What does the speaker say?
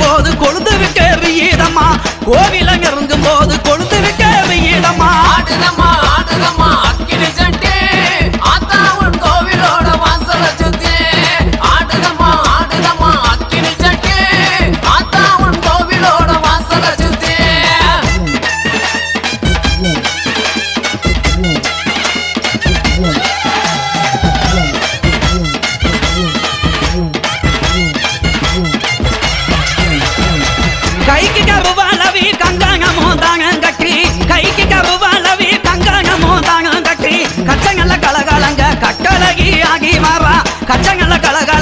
போது கொழுந்து விட்டு வீதமா கோவிலங்க இறங்கும் போது கச்சங்கல்ல கலகா